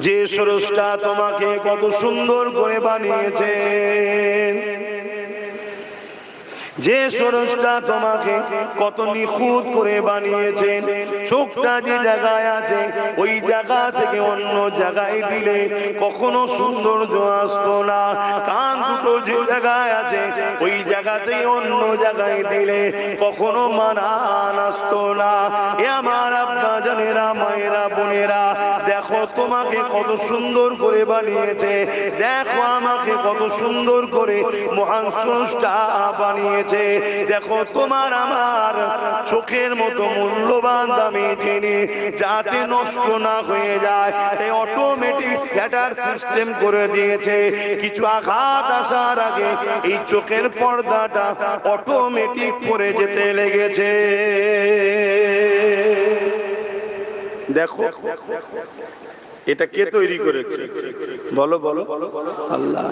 যে সরসটা তোমাকে কত সুন্দর করে বানিয়েছেন। যে সরসটা তোমাকে কত নিখুঁত করে বানিয়েছেন, চোখটা যে জায়গায় আছে, ওই জায়গা থেকে অন্য জায়গায় দিলে কখনো সৌন্দর্য আসতো না। কান দুটো যে জায়গায় আছে, ওই জায়গাতেই অন্য জায়গায় দিলে কখনো মানান আসতো না। এ আমার আব্বা জানেরা, মায়েরা, বোনেরা, দেখো তোমাকে কত সুন্দর করে বানিয়েছে, দেখো আমাকে কত সুন্দর করে মহান স্রষ্টা বানিয়েছে। দেখো তোমার আমার চোখের মতো মূল্যবান দামি জিনি যাতে নষ্ট না হয়ে যায় এই অটোমেটিক স্যাটার সিস্টেম করে দিয়েছে কিছু আঘাত আসার আগে এই চোখের পর্দাটা অটোমেটিক পরে যেতে লেগেছে দেখো এটা কে তৈরি করেছে বলো বলো আল্লাহ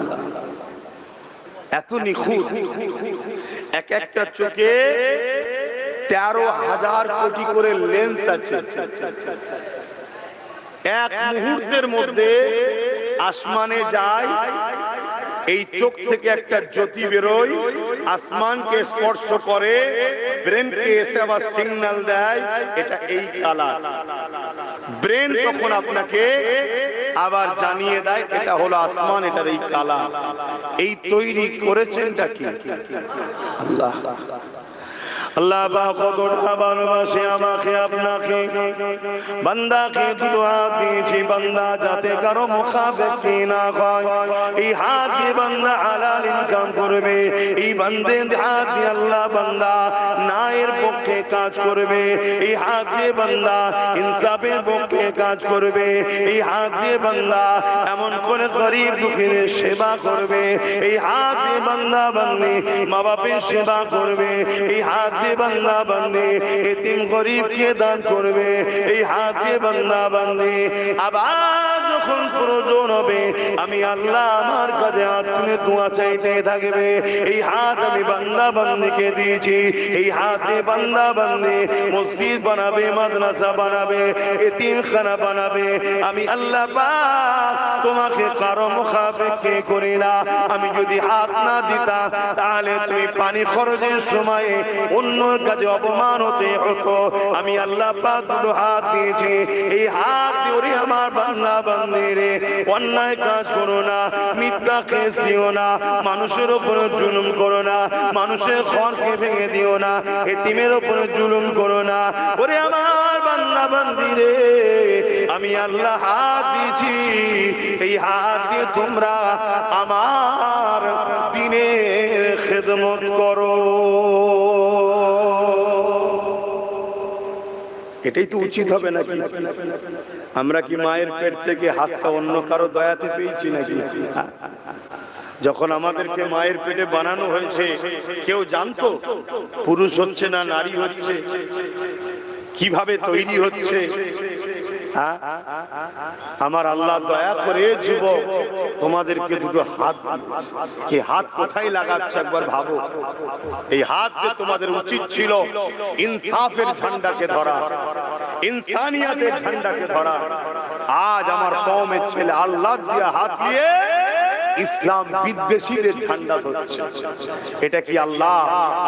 এত নিখুঁত এক একটা চোখে তেরো হাজার কোটি করে লেন্স আছে। এক মুহূর্তের মধ্যে আসমানে যায়, এই চোখ থেকে একটা জ্যোতি বেরোয় আসমানকে স্পর্শ করে ব্রেনকে এসে আবার সিগন্যাল দেয়, এটা এই কালার। ব্রেন তখন আপনাকে আবার জানিয়ে দেয়, এটা হলো আসমান, এটার এই কালা এই তৈরি করেছেন কি? আল্লাহ। এই হাত দিয়ে বান্দা নায়ের পক্ষে কাজ করবে, এই হাত দিয়ে বান্দা ইনসাফের পক্ষে কাজ করবে, এই হাত দিয়ে বান্দা এমন করে গরিব দুঃখীদের সেবা করবে, এই হাত দিয়ে বান্দা বান্দি মা বাপের সেবা করবে, এই হাত দিয়ে বান্দা বান্দি এতিম গরিবকে দান করবে, এই হাত বান্দা বান্দি আবার যখন প্রয়োজন হবে, আমি আল্লাহ আমার কাছে হাত তুলে দোয়া চাইতে থাকবে। এই হাত আমি বান্দা বান্দিকে দিয়েছি, এই হাতে বান্দা বান্দি মসজিদ বানাবে, মাদ্রাসা বানাবে, এতিমখানা বানাবে। আমি আল্লাহ তোমাকে কারও মুখাপেক্ষে করি না। আমি যদি হাত না দিতাম, তাহলে তুমি পানি খরচের সময়ে অন্যর কাছে অপমান হতে হতো। আমি আল্লাহ পাক দুটো হাত দিয়েছি। এই হাত আমার অন্যায় কাজ করো না, মিথ্যা দিও না, মানুষের উপরে জুলুম করো না, মানুষের ঘরকে ভেঙে দিও না, এতিমের উপরে জুলুম করো না। ওরে আমার বান্দা বান্দিরে আমি আল্লাহ হাত দিয়েছি। এই হাত দিয়ে তোমরা আমার দিনের খেদমত করো। এটাই তো উচিত হবে নাকি? আমরা কি মায়ের পেট থেকে হাতটা অন্য কারও দয়াতে পেয়েছি নাকি? যখন আমাদেরকে মায়ের পেটে বানানো হয়েছে কেউ জানতো পুরুষ হচ্ছে না নারী হচ্ছে? কীভাবে তৈরি হচ্ছে? আমার আল্লাহ দয়া করে যুবক, তোমাদেরকে দুটো হাত। এই হাত কোথায় লাগাচ্ছে একবার ভাবো এই হাত যে তোমাদের উচিত ছিল, ইনসাফের ঝান্ডাকে ধরা, ইনসানিয়াতের ঝান্ডাকে ধরা, আজ আমার কমের ছেলে আল্লাহ দিয়ে হাত দিয়ে ইসলাম বিদ্বেষীদের ঠান্ডা ধরছে। এটা কি আল্লাহ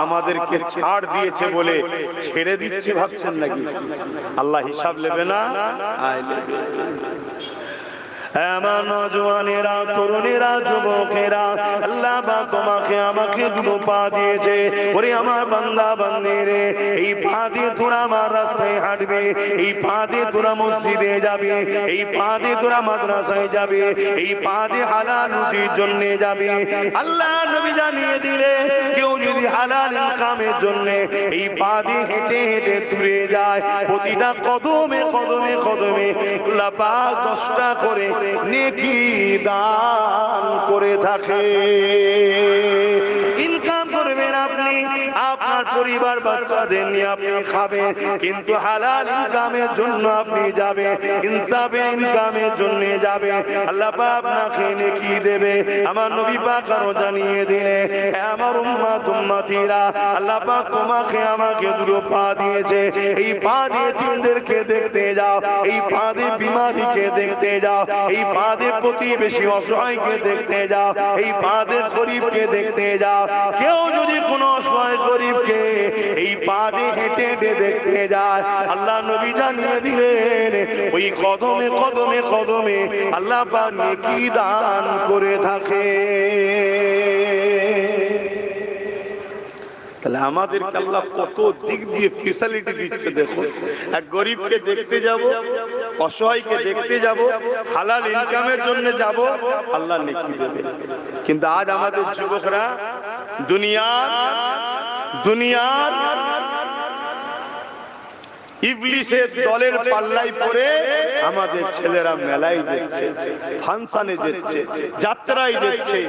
আমাদেরকে ছাড় দিয়েছে বলে ছেড়ে দিচ্ছে ভাবছেন নাকি? আল্লাহ হিসাব নেবে না? আমার নজওয়ানেরা তরুণেরা, যুবকেরা, আল্লাহ বা তোমাকে আমাকে দুটো পা দিয়েছে। ওরে আমার বান্দা বান্দিরে এই পা দিয়ে তোরা আমার রাস্তায় হাঁটবে, এই পা দিয়ে তোরা মসজিদে যাবে, এই পা দিয়ে তোরা মাদ্রাসায় যাবে, এই পা দিয়ে হালাল রুটির জন্য যাবে। আল্লাহ নবী জানিয়ে দিলে, কেউ যদি হালাল ইনকামের জন্য এই পা দিয়ে হেঁটে হেঁটে দূরে যায়, প্রতিটা কদমে কদমে কদমে আল্লাহ পাক দশটা করে নেকি দান করে থাকে। আর পরিবার বাচ্চাদের নিয়ে আপনি খাবেন, কিন্তু হালাল ইনকামের জন্য আপনি যাবেন, ইনসাফের ইনকামের জন্য যাবে আল্লাহ পাক আপনাকে নেকি দেবে। আমার নবী পাক আরও জানিয়ে দিলে হে আমার উম্মাত উম্মাতিরা, আল্লাহ পাক তোমাকে আমাকে দুটো পা দিয়েছে। এই পা দিয়ে তিনদেরকে দেখতে যাও, এই পা দিয়ে বিমারিকে দেখতে যাও, এই পা দিয়ে প্রতিবেশী অসহায়কে দেখতে যাও, এই পা দিয়ে গরিবকে দেখতে যাও। কেউ যদি কোনো অসহায় গরিবকে এই পা দিয়ে হেঁটে হেঁটে দেখতে যায়। আল্লাহ নবী জানিয়ে দিলেন, ওই কদমে কদমে কদমে আল্লাহ পাক নেকি দান করে থাকে। তাহলে আমাদের আল্লাহ কত দিক দিয়ে ফেসিলিটি দিচ্ছে দেখুন। এক গরিবকে দেখতে যাব, অসহায়কে দেখতে যাব, হালাল ইনকামের জন্য যাব, আল্লাহ নেকি দেবে। কিন্তু আজ আমাদের যুবকরা দুনিয়ার দুনিয়ার ইবলিসের দলের পাল্লাই পড়ে আমাদের ছেলেরা মেলায় যাচ্ছে, ফাংশনে যাচ্ছে, যাত্রায় যাচ্ছে,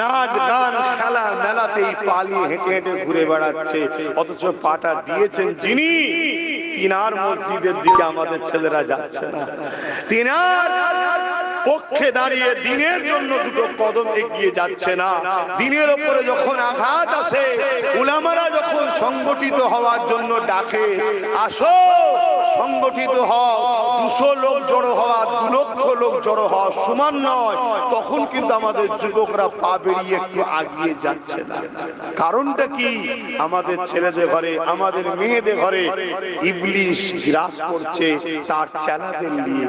নাচ, গান, খেলা মেলাতেই পালিয়ে হেঁটে হেঁটে ঘুরে বেড়াচ্ছে, অথচ পাটা দিয়েছেন যিনি, তিনার মসজিদের দিকে আমাদের ছেলেরা যাচ্ছে না। তিনার পক্ষে দাঁড়িয়ে দিনের জন্য দুটো কদম এগিয়ে যাচ্ছে না। দিনের ওপরে যখন আঘাত আসে, উলামারা যখন সংগঠিত হওয়ার জন্য ডাকে, আসো, সংগঠিত হও, দুশো লোক জড়ো হওয়া, দু লক্ষ লোক জড়ো হওয়া সমান নয়, তখন কিন্তু আমাদের যুবকরা পা বেরিয়ে একটু আগিয়ে যাচ্ছে না। কারণটা কি? আমাদের ছেলেদের ঘরে, আমাদের মেয়েদের ঘরে ইবলিশ গ্রাস করছে, তার চেলাদের নিয়ে।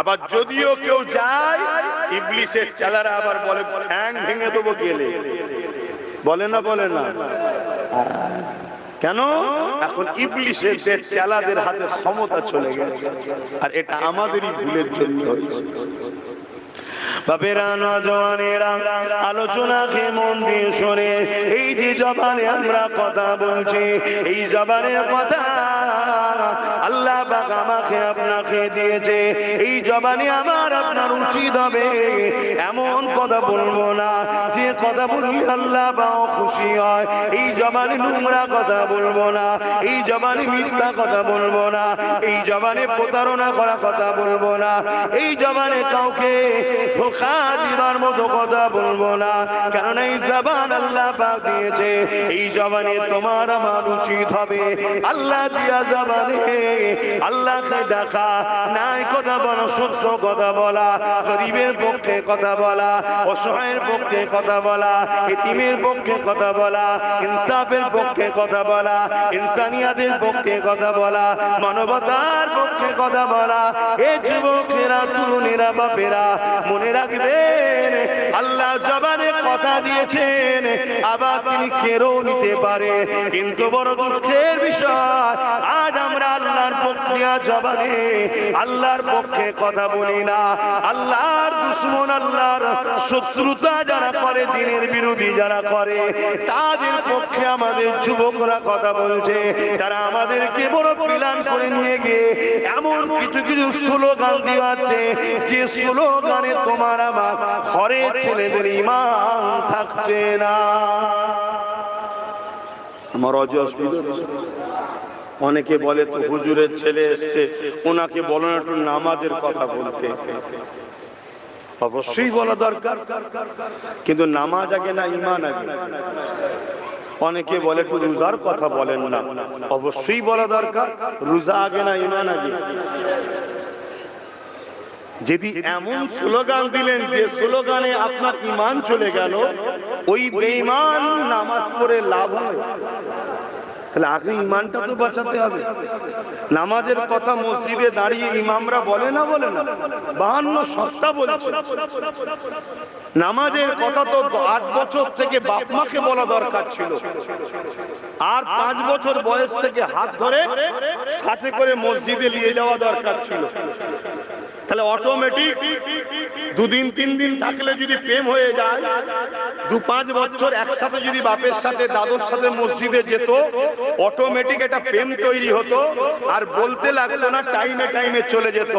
আবার যদিও কেউ যায়, ইবলিসের চেলারা আবার বলে, ঠ্যাং ভেঙে দেবো গেলে। বলে না বলে না। কেন? এখন ইবলিসের চেলাদের হাতে ক্ষমতা চলে গেছে। আর এটা আমাদেরই ভুলের জন্য। বাপেরা আলোচনাকে এই যে আমরা কথা বলছি, এই কথা আল্লাহ পাক আমাকে আপনাকে দিয়েছে। এই জবানে আমার আপনার উচিত হবে। এমন কথা বলব না যে কথা বললে আল্লাহ বাও খুশি হয়। এই জবানে নোংরা কথা বলব না, এই জবানে মিথ্যা কথা বলব না, এই জবানে প্রতারণা করা কথা বলব না, এই জবানে কাউকে ধোকা দিবার মতো কথা বলব না। কারণ এই জবান আল্লাহ পাক দিয়েছে, এই জবানে তোমার আমার উচিত হবে। আল্লাহ দিয়া জবানে, আল্লাহকে ডাকা, নাই কথা সত্য কথা বলা, গরিবের পক্ষে কথা বলা, অসহায়ের পক্ষে কথা বলা, এতিমের পক্ষে কথা বলা, ইনসাফের পক্ষে কথা বলা, ইনসানিয়াতের পক্ষে কথা বলা, মানবতার পক্ষে কথা বলা। এ যুবকেরা, তরুণেরা, বাপেরা, মনে রাখবেন, আল্লাহ জবানে কথা দিয়েছেন, আবার তিনি কেড়েও নিতে পারে। কিন্তু বড় দুঃখের বিষয়, আজ আমরা আল্লাহর প্রক্রিয়া জবানে, আল্লাহর পক্ষে কথা বলি না। আল্লাহর দুশ্মন, আল্লাহর শত্রুতা যারা করে, দিনের বিরোধী যারা করে, তাদের পক্ষে আমাদের যুবকরা কথা বলছে। তারা আমাদেরকে বড় প্লান করে নিয়ে গিয়ে এমন কিছু কিছু স্লোগান দিওয়াচ্ছে যে স্লোগানে তোমার আমার ঘরের ছেলেদের ইমান থাকছে না। আমার অজ। অনেকে বলে তো হুজুরের ছেলে এসছে, ওনাকে বলো না একটু নামাজের কথা বলতে। অবশ্যই বলা দরকার। কিন্তু নামাজ আগে না ইমান আগে? অনেকে বলে একটু রোজার কথা বলেন না। অবশ্যই বলা দরকার, রোজা আগে না ইমান আগে? যদি এমন স্লোগান দিলেন যে স্লোগানে আপনার ইমান চলে গেল, ওই বেঈমান নামাজ পড়ে লাভ হয় তাহলে আগে ইমানটা তো বাঁচাতে হবে। নামাজের কথা মসজিদে দাঁড়িয়ে ইমামরা বলে না বলে না? বাহান্ন সপ্তাহ বলছে। নামাজের কথা তো আট বছর থেকে বাপ মাকে বলা দরকার ছিল। আর পাঁচ বছর বয়স থেকে হাত ধরে সাথে করে মসজিদে নিয়ে যাওয়া দরকার ছিল। তাহলে অটোমেটিক দুদিন তিন দিন থাকলে যদি প্রেম হয়ে যায়, দু পাঁচ বছর একসাথে যদি বাপের সাথে, দাদুর সাথে মসজিদে যেত অটোমেটিক এটা প্রেম তৈরি হতো আর বলতে লাগল না, টাইমে টাইমে চলে যেত।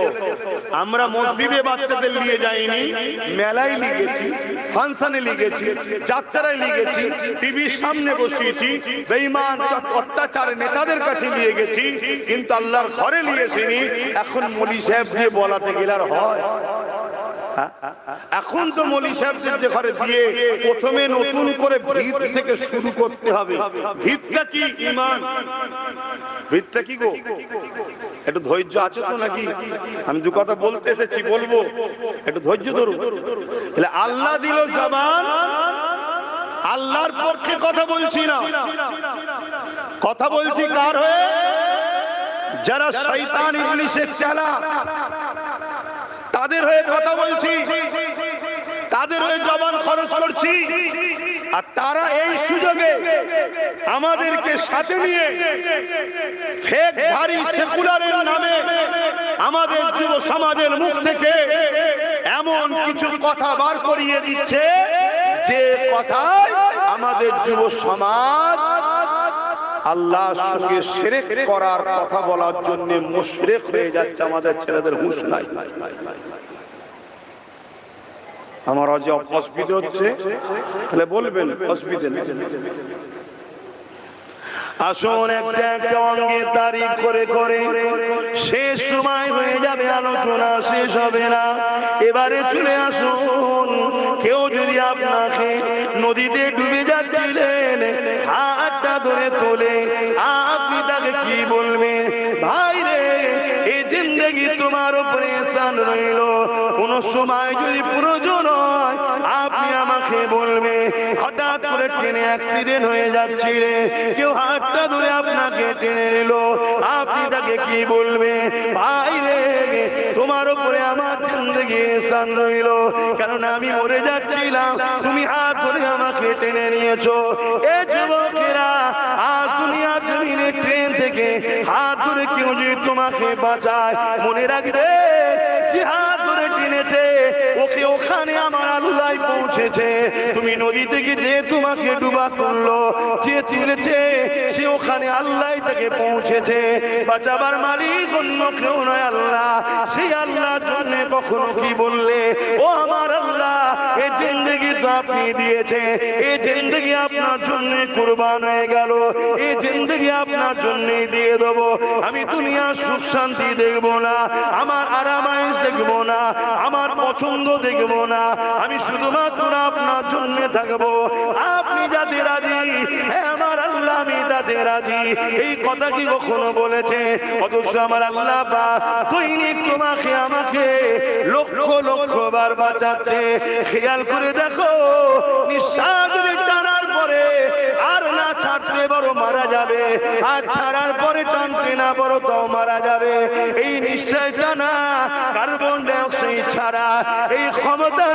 আমরা মসজিদে বাচ্চাদের নিয়ে যাইনি, মেলায় নিয়ে গেছি। ফাংশনে লিখেছি, যাত্রায় লিখেছি টিভির সামনে বসিয়েছি, বেঈমান অত্যাচার নেতাদের কাছে নিয়ে গেছি, কিন্তু আল্লাহর ঘরে নিয়েছিনি এখন মলি সাহেব দিয়ে বলাতে গেলে আর হ্যাঁ? এখন তো মলি সাহেবদের ঘরে দিয়ে প্রথমে নতুন করে ভিত থেকে শুরু করতে হবে। ভিতটা কি ইমান? ভিতটা কি গো? একটু ধৈর্য আছে তো নাকি? আমি দু কথা বলতে এসেছি, বলব। একটু ধৈর্য ধরুন তাহলে আল্লাহ দিল জবান, আল্লাহর পক্ষে কথা বলছি না। কথা বলছি কার হয়ে? যারা শয়তান ইবলিসের চালা তাদের হয়ে কথা বলছি। তাদের হয়ে জবান খরচ করছি। আর তারা এই সুযোগে আমাদেরকে সাথে নিয়ে ফেক ধারী সেকুলারের নামে আমাদের যুব সমাজের মুখ থেকে এমন কিছু কথা বার করিয়ে দিচ্ছে যে কথায় আমাদের যুব সমাজ আল্লাহ সঙ্গে করার কথা বলার জন্য মুশরিক হয়ে যাচ্ছে আমাদের ছেলেদের হুঁশ নাই। আমার অজে অসুবিধা হচ্ছে, তাহলে বলবেন অসুবিধা আসুন একটা একটা অঙ্গে তারিফ করে করে, শেষ সময় হয়ে যাবে, আলোচনা শেষ হবে না। এবারে চলে আসুন, কেউ যদি আপনাকে নদীতে ডুবে তোলে আপনি তাকে কি বলবেন ভাই রে, এই জিন্দগি তোমার উপরে এসান রইল। কোন সময় যদি প্রয়োজন হয়, আপনি আমাকে বলবে, হঠাৎ করে ট্রেনে অ্যাক্সিডেন্ট হয়ে যাচ্ছে রে। কেউ হাতটা ধরে আপনাকে টেনে নিল। আপনি তাকে কি বলবে? ভাই রে, তোমার উপরে আমার জিন্দগি এসান রইল। কারণ আমি মরে যাচ্ছিলাম, তুমি হাত ধরে আমাকে টেনে নিয়েছো। এ যুবকেরা থেকে হাত ধরে কেউ যদি তোমাকে বাঁচায়, মনে রাখবে যে হাত ধরে টেনেছে, ওকে ওখানে আমার আল্লাহ পৌঁছেছে। তুমি নদী থেকে যে তোমাকে ডুবা করল যে সে ওখানে আল্লাহ পৌঁছেছে। বাঁচাবার মালিক অন্য কেউ নয় আল্লাহ। সেই কখনো কি বললে, ও আমার আল্লাহ এই জিন্দগি তো আপনি দিয়েছে এই জিন্দগি আপনার জন্য কুরবান হয়ে গেল এই জিন্দগি আপনার জন্য দিয়ে দেবো। আমি দুনিয়ার সুখ শান্তি দেখব না, আমার আরামাইশ দেখব না, আমার পছন্দ দেখব না। আমি শুধুমাত্র আপনার জন্য থাকব। আপনি যাতে রাজি আমার আল্লাহ, আমি তাতে রাজি। এই কথা কি কখনো বলেছে? অথচ আমার আল্লাহ বা দৈনিক তোমাকে, আমাকে লক্ষ লক্ষ বার বাঁচাচ্ছে। খেয়াল করে দেখো, নিঃশ্বাস পরে আর না ছাড়তে বড় মারা যাবে। আর ছাড়ার পরে টানতে না বড় তাও মারা যাবে। এই নিশ্চয় টানা কার্বন ডাইঅক্সাইড ছাড়া। এই ক্ষমতা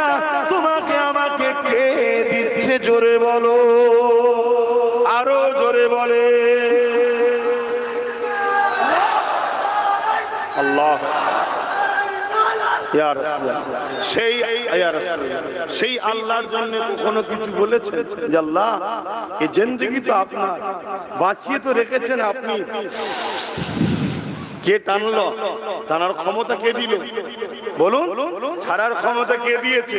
তোমাকে আমাকে কে দিচ্ছে জোরে বলো? আরও জোরে বলে। আল্লাহ। সেই। সেই আল্লাহর জন্য কখনো কিছু বলেছেন যে আল্লাহ, এই জেন্দিগি তো আপনার, বাঁচিয়ে তো রেখেছেন আপনি কে টানলো? টানার ক্ষমতা কে দিল? বলুন, ছাড়ার ক্ষমতা কে দিয়েছে?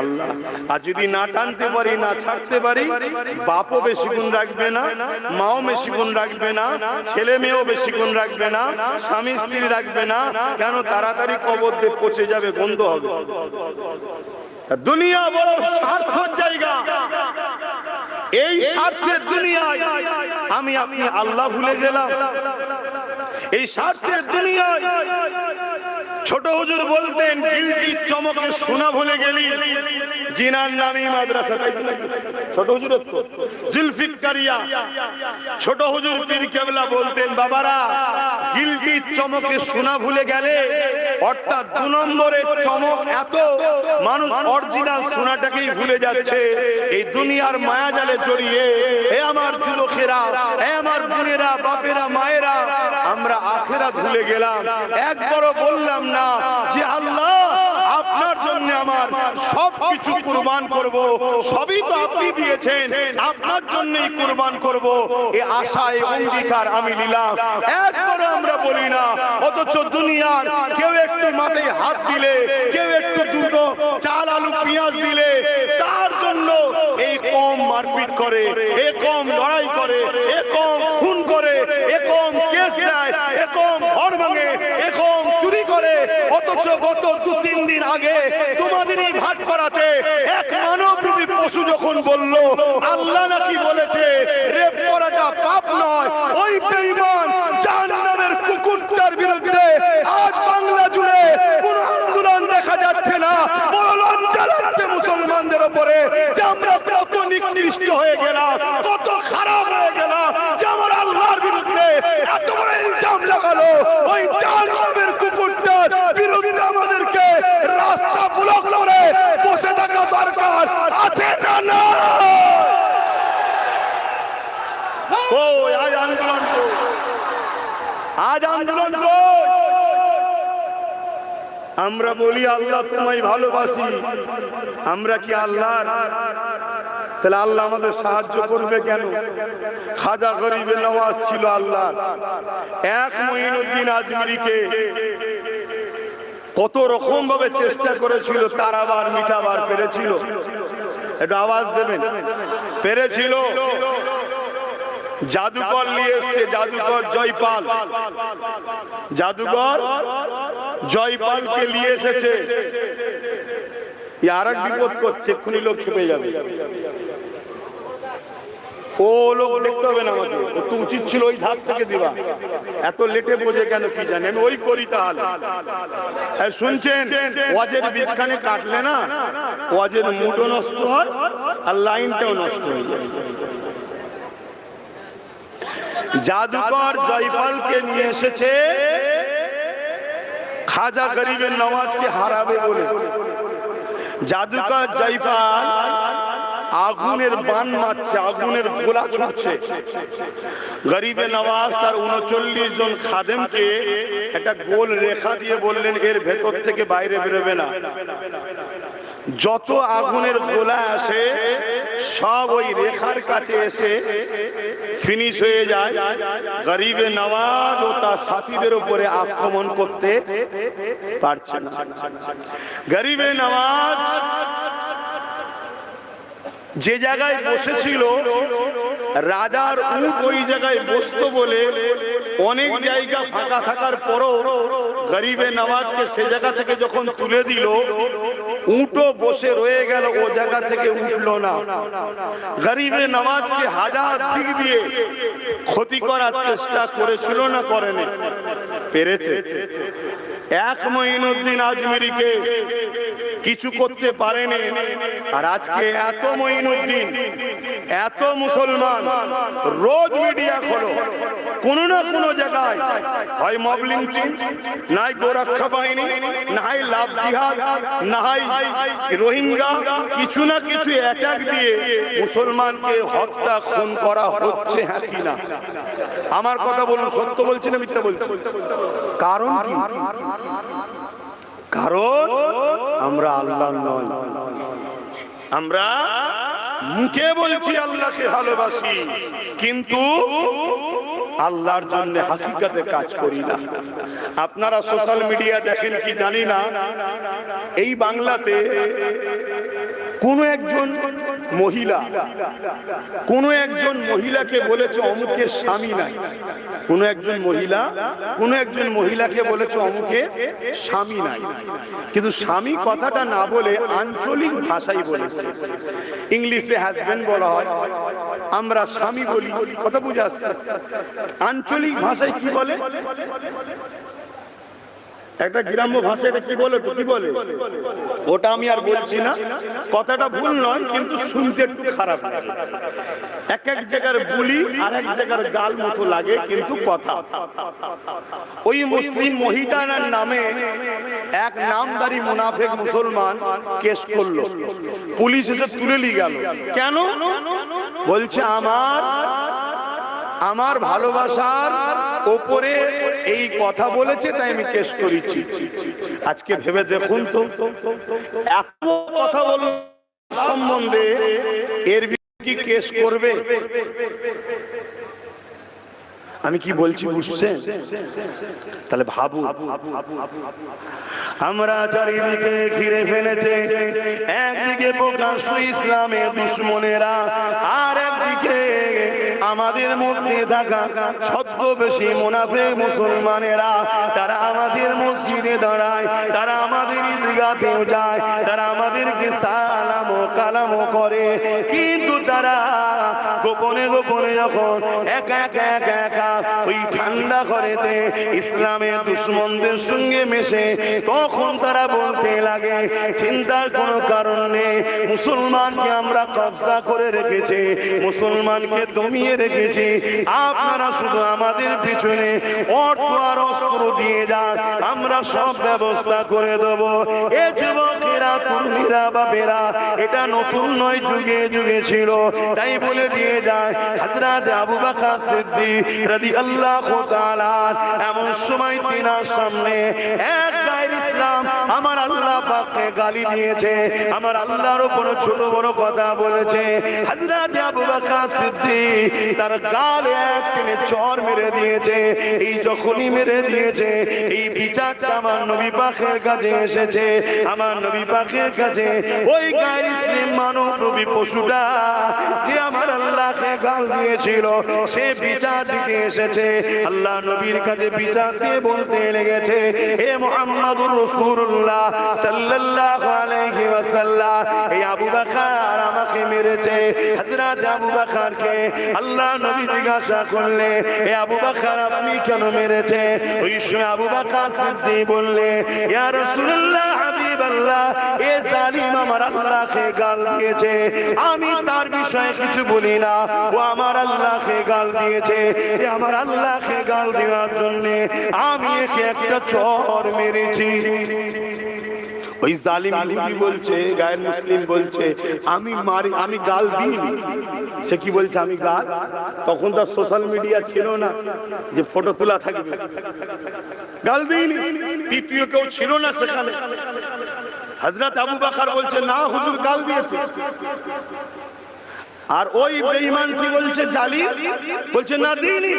আল্লাহ। আর যদি না টানতে পারি, না ছাড়তে পারি, বাপও বেশি গুণ রাখবে না, মাও বেশি গুণ রাখবে না, ছেলে মেয়েও বেশি গুণ রাখবে না, স্বামী স্ত্রী রাখবে না, কেন তাড়াতাড়ি কবর দিয়ে পচে যাবে, বন্ধ হবে। দুনিয়া বড় স্বার্থের জায়গা। এই স্বার্থের দুনিয়ায় আমি আমি আল্লাহ ভুলে গেলাম। এই স্বার্থের দুনিয়ায় ছোট হুজুর বলতেন চমকে সোনা ভুলে গেলি। জিনার নামে মাদ্রাসা ছোট হুজুর ছোট হুজুর পীর কেবলা বলতেন, বাবারা, গিলটি চমকে সোনা ভুলে গেলে অর্থাৎ দু নম্বরের চমক এত, মানুষ অরিজিনাল সোনাটাকেই ভুলে যাচ্ছে। এই দুনিয়ার মায়া জালে জড়িয়ে এ আমার যুবকেরা এ আমার বোনেরা, বাপেরা, মায়েরা, আমরা আখেরা ভুলে গেলাম। একবারও বললাম না যে আল্লাহ সামনে আমার সব কিছু কুরবান করব। সবই তো আপনি দিয়েছেন। আপনার জন্যই কুরবান করব। এ আশা এ অঙ্গীকার আমি নিলাম। একবার আমরা বলি না। অথচ দুনিয়ার কেউ একটু মাঠে হাত দিলে, কেউ একটু দুটো চাল, আলু, পেঁয়াজ দিলে, তার জন্য এই কম মারপিট করে, এ কম লড়াই করে, এ কম অথচ গত দু তিন দিন আগে তোমাদের এই ভাট পাড়াতে এক মানব রূপী পশু যখন বলল, আল্লাহ নাকি বলেছে, রেপ করাটা পাপ নয়, ওই বেঈমান জাহান্নামের কুকুরটার বিরুদ্ধে আজ বাংলা জুড়ে কোন আন্দোলন দেখা যাচ্ছে না বড় লজ্জা লাগছে মুসলমানদের উপরে যে আমরা কত নিকৃষ্ট হয়ে গেলাম কত খারাপ হয়ে গেলাম যে আমার আল্লাহর বিরুদ্ধে এত বড় ইলজাম লাগালো ওই জাহান্নামের কুকুরটার বিরুদ্ধে আমাদেরকে রাস্তা ব্লক করে বসে থাকা দরকার আছে না না কই আজ আন্দোলন কই? আজ আন্দোলন আমরা বলি, আল্লাহ তোমায় ভালোবাসি। আমরা কি আল্লাহর? তাহলে আল্লাহ আমাদের সাহায্য করবে কেন? খাজা গরিবে নওয়াজ ছিল আল্লাহ এক মঈনুদ্দিন আজমিরিকে কত রকম ভাবে চেষ্টা করেছিল তার আবার মিঠাবার পেরেছিল। একটু আওয়াজ দেবেন? পেরেছিল। জাদুকর নিয়ে এসছে জাদুকর জয়পাল। জাদুকর জয়পালকে নিয়ে এসেছে। আর এক বিপদ করছে খুনি লোক খেপে যাবে। ও লোক দেখতে হবে না আমাকে ও তো উচিত ছিল ওই ধাপ থেকে দিবা এত লেটে বোঝে কেন কি জানি আমি ওই করি তাহলে। শুনছেন ওয়াজের বীজখানে কাটলে না ওয়াজের মুডও নষ্ট হয় আর লাইনটাও নষ্ট হয়ে যায়। জাদুকর জয়পালকে নিয়ে এসেছে। খাজা গরিবের নওয়াজকে হারাবে বলে। জাদুকর জয়পাল আগুনের বান মারছে আগুনের গোলা ছুটছে। গরিবে নওয়াজ তার উনচল্লিশ জন খাদেমকে একটা গোল রেখা দিয়ে বললেন এর ভেতর থেকে বাইরে বেরোবে না। যত আগুনের গোলা আসে, সব ওই রেখার কাছে এসে ফিনিশ হয়ে যায়। গরিবে নওয়াজ ও তার সাথীদের উপরে আক্রমণ করতে পারছে না। গরিবে নওয়াজ যে জায়গায় বসেছিল, রাজার উট ওই জায়গায় বসতো বলে অনেক জায়গা ফাঁকা থাকার পরও গরিবে নওয়াজকে সে জায়গা থেকে যখন তুলে দিল উটও বসে রয়ে গেল, ও জায়গা থেকে উঠল না। গরিবে নামাজকে হাজার দিক দিয়ে ক্ষতি করার চেষ্টা করেছিল না করেনি? পেরেছে? এক মঈনুদ্দিন আজমিরিকে কিছু করতে পারেনি। আর আজকে এত মঈনুদ্দিন, এত মুসলমান, রোজ মিডিয়া খোলো। কোন না কোন জায়গায় হয় মবলিং চিন নাই গোরক্ষা বাহিনী, নাই লাভ জিহাদ, নাই রোহিঙ্গা। কিছু না কিছু অ্যাটাক দিয়ে মুসলমানকে হত্যা, খুন করা হচ্ছে হ্যাঁ কি না? আমার কথা বলুন, সত্য বলছি না মিথ্যা বলছি? কারণ কি? কারণ আমরা আল্লাহ নয়। আমরা মুখে বলছি আল্লাহকে ভালোবাসি, কিন্তু আল্লাহর জন্য হাকিকাতে কাজ করি না। আপনারা সোশ্যাল মিডিয়া দেখেন কি জানি না, এই বাংলাতে কোন একজন মহিলা, কোন একজন মহিলাকে বলেছে অমুকের স্বামী নাই। কোন একজন মহিলা, কোন একজন মহিলাকে বলেছে অমুকে স্বামী নাই। কিন্তু স্বামী কথাটা না বলে আঞ্চলিক ভাষাই বলেছে। ইংলিশে হাজবেন্ড বলা হয়, আমরা স্বামী বলি, কথা বুঝে আসছে। আঞ্চলিক ভাষায় কি বলে? একটা গ্রাম্য ভাষা, এটা কি বলে কি বলে? ওটা আমি আর বলছি না। কথাটা ভুল নয়, কিন্তু শুনতে একটু খারাপ এক এক জায়গার বুলি, আর এক জায়গার গাল মতো লাগে, কিন্তু কথা। ওই মুসলিম মহিলার নামে এক নামদারি মুনাফেক মুসলমান কেস করল। পুলিশ এসে তুলে নিয়ে গেল। কেন? বলছে, আমার আমার ভালোবাসার ওপরে এই কথা বলেছে, তাই আমি কেস করেছি। আজকে ভেবে দেখুন তো, এত কথা বল সম্বন্ধে, এর কি কেস করবে? আমি কি বলছি বুঝছেন? তাহলে ভাবু আমরা চারিদিকে ঘিরে ফেলেছে, একদিকে প্রকাশ্য ইসলামে দুশ্মনেরা, আর একদিকে আমাদের মধ্যে থাকা বেশি মুনাফে মুসলমানেরা, তারা আমাদের মসজিদে দাঁড়ায়, তারা আমাদের ঈদগাতেও যায়, তারা আমাদেরকে সালাম ও কালাম করে, কিন্তু তারা গোপনে গোপনে যখন একা একা একা একা ওই ঠান্ডা ঘরেতে ইসলামের দুশ্মনদের সঙ্গে মেশে তখন তারা বলতে লাগে, চিন্তার কোনো কারণ নেই, মুসলমানকে আমরা কবজা করে রেখেছি, মুসলমানকে দমিয়ে রেখেছি, আপনারা শুধু আমাদের পিছনে অর্থ আর অস্ত্র দিয়ে যান, আমরা সব ব্যবস্থা করে দেব। এ যুবকেরা তরুণীরা বাবেরা এটা নতুন নয়, যুগে যুগে ছিল, তাই বলে দিয়ে যায় হাজরাত আবু বকর সিদ্দিক রাদিয়াল্লাহু তাআলা এমন সময় তিনার সামনে এক আমার আল্লাহ পাককে গালি দিয়েছে, আমার আল্লাহর উপর ছোট বড় কথা বলেছে। হযরত আবু বকর সিদ্দিক তার গালে এক টেনে চর মেরে দিয়েছে। এই যখনই মেরে দিয়েছে, এই বিচারটা আমার নবী পাকের কাছে এসেছে। আমার নবী পাকের কাছে ওই গায়ের ইসলাম মানব নবী পশুটা যে আমার আল্লাহকে গাল দিয়েছিল, সে বিচার দিতে এসেছে। আল্লাহ নবীর কাছে বিচার দিয়ে বলতে লেগেছে, এ মোহাম্মদুর রাসূলুল্লাহ সাল্লাল্লাহু আলাইহি ওয়াসাল্লাম, এই আবু বকর আমাকে মেরেছে। হযরত আবু বকরকে আল্লাহ নবী জিজ্ঞাসা করলে, এ আবু বকর আপনি কেন মেরেছে ওই সময় আবু বকর সিদ্দিক বললে, ইয়া রাসূলুল্লাহ হাবিবাল্লাহ এ জালিম আমার আল্লাহকে গাল দিয়েছে। আমি তার বিষয়ে কিছু বলি না। ও আমার আল্লাহকে গাল দিয়েছে। আমার আল্লাহকে গাল দেওয়ার জন্য আমি একে একটা চর মেরেছি। ওই জালিম বলছে, গায়ের মুসলিম বলছে, আমি মারি, আমি গাল দিইনি। সে কি বলছে, আমি গাল? তখন তো সোশ্যাল মিডিয়া ছিল না যে ফটো তোলা থাকবে। গাল দিইনি তৃতীয় কেউ ছিল না সেখানে। হজরত আবু বলছে, না, হুজুর গাল দিয়েছে। আর ওই বেঈমান বলছে জালি বলছে না দিইনি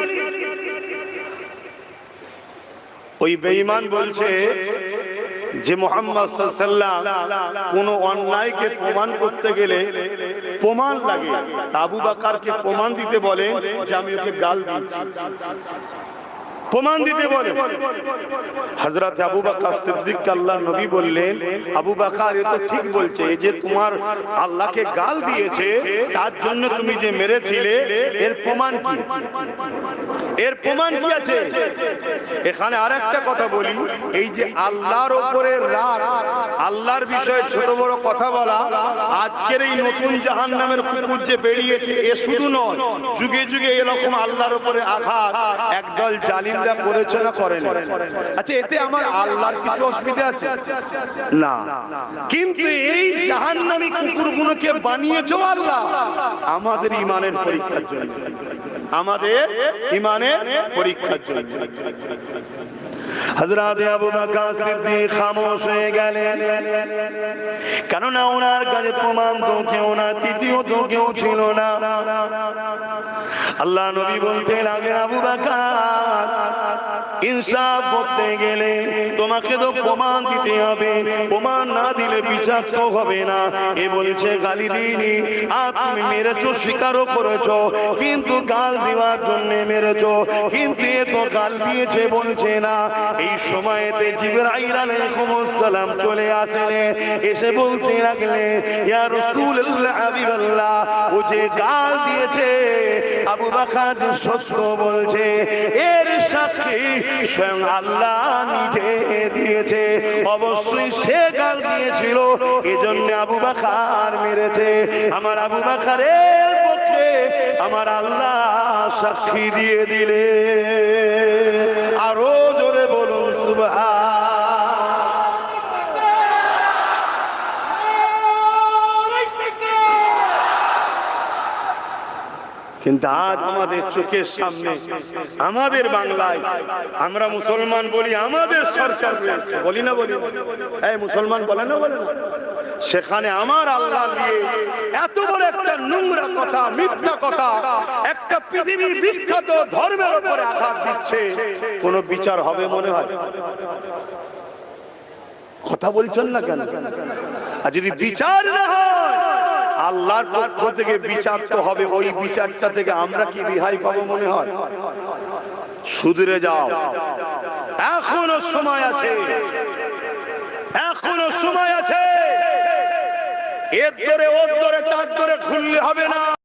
ওই বেঈমান বলছে যে মোহাম্মদ সাল্লাম কোন অন্যায়কে প্রমাণ করতে গেলে প্রমাণ লাগে। আবু বাকারকে প্রমাণ দিতে বলে যে আমি ওকে গাল দিয়েছি। প্রমাণ দিতে বলে। হজরত আবু বাকার সিদ্দিক আল্লাহ নবী বললেন, আবু বাকার, এ তো ঠিক বলছে, এই যে তোমার আল্লাহকে গাল দিয়েছে, তার জন্য তুমি যে মেরেছিলে, এর প্রমাণ কি? এর প্রমাণ কি আছে? এখানে আরেকটা কথা বলি, এই যে আল্লাহর উপরে রাগ, আল্লাহর বিষয়ে ছোট বড় কথা বলা, আজকের এই নতুন জাহান নামের কুকুর যে বেরিয়েছে, এ শুধু নয়, যুগে যুগে এরকম আল্লাহর উপরে আঘাত, একদল জালিমরা করেছে না করে আচ্ছা এতে আমার আল্লাহর কিছু অসুবিধা আছে? না। কিন্তু এই জাহান্নামী কুকুরগুলোকে বানিয়েছো আল্লাহ। আমাদের ইমানের পরীক্ষার জন্য। আমাদের ইমানের পরীক্ষার জন্য। হযরত আবু বকর সিদ্দিক খামোশ হয়ে গেলেন। কেননা ওনার কাছে প্রমাণ তো কেউ না তৃতীয় তো কেউ ছিল না। আল্লাহ নবী বলতে লাগলেন আবু বকর ইনসাফ করতে গেলে তোমাকে তো প্রমাণ দিতে হবে। প্রমাণ না দিলে বিচার তো হবে না। এ বলছে গালি দিইনি আর তুমি মেরেছো স্বীকারও করেছ, কিন্তু গাল দেওয়ার জন্য মেরেছো, কিন্তু এ তো গাল দিয়েছে বলছে না। এই সময়তে জিবরাইল আলাইহিস সালাম চলে আসলেন এসে বলতে লাগলেন ইয়া রাসূলুল্লাহ হাবিবাল্লাহ, ও যে গাল দিয়েছে আবু সত্য বলছে, এর সাক্ষী স্বয়ং আল্লাহ নিজে দিয়েছে। অবশ্যই সে গাল দিয়েছিল, এজন্য আবু বকর মেরেছে। আমার আবু বকরের পক্ষে আমার আল্লাহ সাক্ষী দিয়ে দিলে। আরও জোরে বলুন, সুবহান কিন্তু আজ আমাদের চোখের সামনে, আমাদের বাংলায় আমরা মুসলমান বলি, আমাদের সরকার বলি না, বলি এই মুসলমান বলে না বলে না। সেখানে আমার আল্লাহ দিয়ে এত বড় একটা নোংরা কথা, মিথ্যা কথা, একটা পৃথিবীর বিখ্যাত ধর্মের উপরে আঘাত দিচ্ছে। কোনো বিচার হবে মনে হয়? কথা বলছেন না কেন? আর যদি বিচার না হয় আল্লাহর পক্ষ থেকে বিচার তো হবে, ওই বিচারটা থেকে আমরা কি রিহাই পাবো মনে হয়? সুদূরে যাও। এখনও সময় আছে। এখনও সময় আছে। এর ধরে ওর ধরে তার ধরে খুললে হবে না।